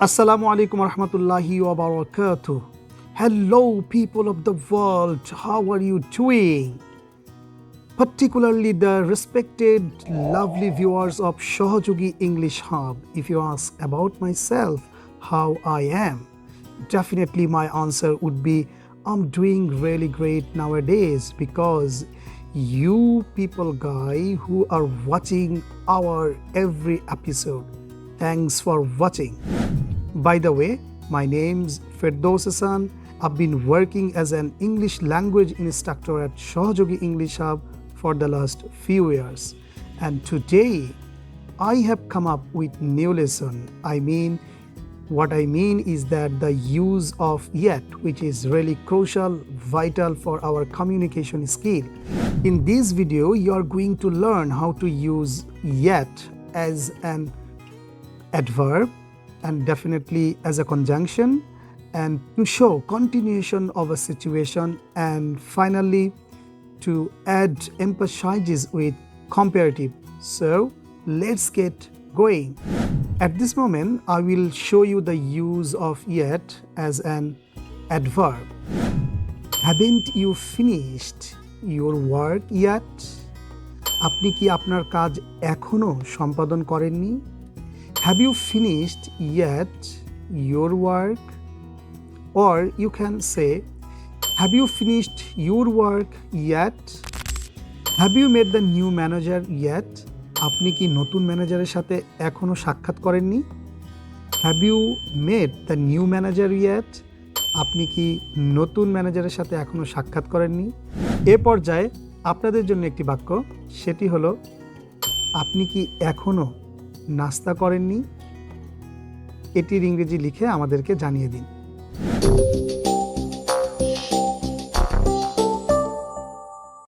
Assalamu alaikum warahmatullahi wabarakatuh. Hello, people of the world. How are you doing? Particularly the respected, lovely viewers of Shohojugi English Hub. If you ask about myself, how I am, definitely my answer would be I'm doing really great nowadays because you people guy who are watching our every episode thanks for watching by the way my name's Firdaus Hassan I've been working as an English language instructor at Shohojogi English Hub for the last few years. And today I have come up with new lesson. I mean what I mean is that the use of yet, which is really crucial, vital for our communication skill. In this video, you are going to learn how to use yet as an adverb and definitely as a conjunction and to show continuation of a situation and finally to add emphasizes with comparative. So let's get going. At this moment, I will show you the use of yet as an adverb. Haven't you finished your work yet? আপনি কি আপনার কাজ এখনো সম্পাদন করেননি have you finished yet your work or you can say have you finished your work yet have you met the new manager yet আপনি কি নতুন ম্যানেজারের সাথে এখনও সাক্ষাৎ করেননি? Have you met the new manager yet আপনি কি নতুন ম্যানেজারের সাথে এখনও সাক্ষাৎ করেননি? এ পর্যায়ে আপনাদের জন্য একটি বাক্য, সেটি হলো, আপনি কি এখনও নাস্তা করেননি এটির ইংরেজি লিখে আমাদেরকে জানিয়ে দিন।